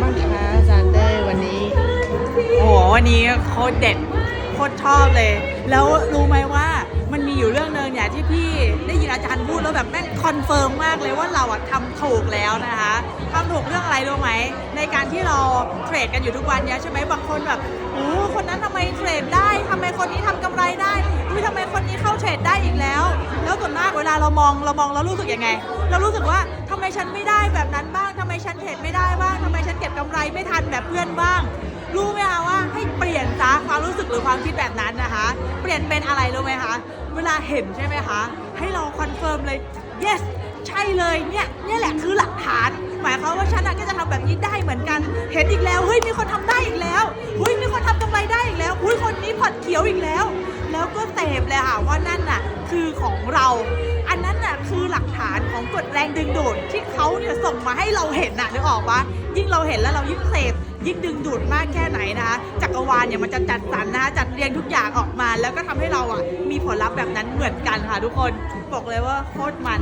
บ้างคะอาจารย์เต้วันนี้ โอ้โหวันนี้โคตรเด็ดโคตรชอบเลย แล้วรู้ไหมว่ามันมีอยู่เรื่องเนึงเนี่ยที่พี่ได้ยินอาจารย์พูดแล้วแบบแม่งคอนเฟิร์มมากเลยว่าเราอะทำถูกแล้วนะคะทำถูกเรื่องอะไรรู้ไหม ในการที่เราเทรดกันอยู่ทุกวันเนี่ยใช่ไหมบางคนแบบโอ้คนนั้นทำไมเทรดได้ทำไมคนนี้ทำกำไรได้อุ้ยทำไมคนนี้เข้าเทรดได้อีกแล้ว แล้วส่วนมากเวลาเรามองเรามองเรารู้สึกยังไง เรารู้สึกว่าทำไมฉันไม่ได้แบบนั้นบ้าง ไรไม่ทันแบบเพื่อนบ้าง รู้ไหมคะว่าให้เปลี่ยนซะความรู้สึกหรือความคิดแบบนั้นนะคะ เปลี่ยนเป็นอะไรรู้ไหมคะเวลาเห็นใช่ไหมคะให้เราคอนเฟิร์มเลย yes ใช่เลยเนี่ยเนี่ยแหละคือหลักฐาน หมายความว่าฉันอะก็จะทำแบบนี้ได้เหมือนกัน เห็นอีกแล้วเฮ้ยมีคนทำได้อีกแล้วเฮ้ยมีคนทำกำไรได้อีกแล้วอุ้ยคนนี้พอร์ตเขียวอีกแล้ว แล้วก็เสพเลยค่ะว่านั่นน่ะคือของเรา อันนั้นน่ะคือหลักฐาน แรงดึงดูดที่เขาเนี่ยส่งมาให้เราเห็นน่ะนึกออกปะยิ่งเราเห็นแล้วเรายิ่งเสพยิ่งดึงดูดมากแค่ไหนนะคะจักรวาลเนี่ยมันจะจัดสรรนะคะจัดเรียงทุกอย่างออกมา แล้วก็ทำให้เราอะมีผลลัพธ์แบบนั้นเหมือนกันค่ะทุกคนบอกเลยว่าโคตรมัน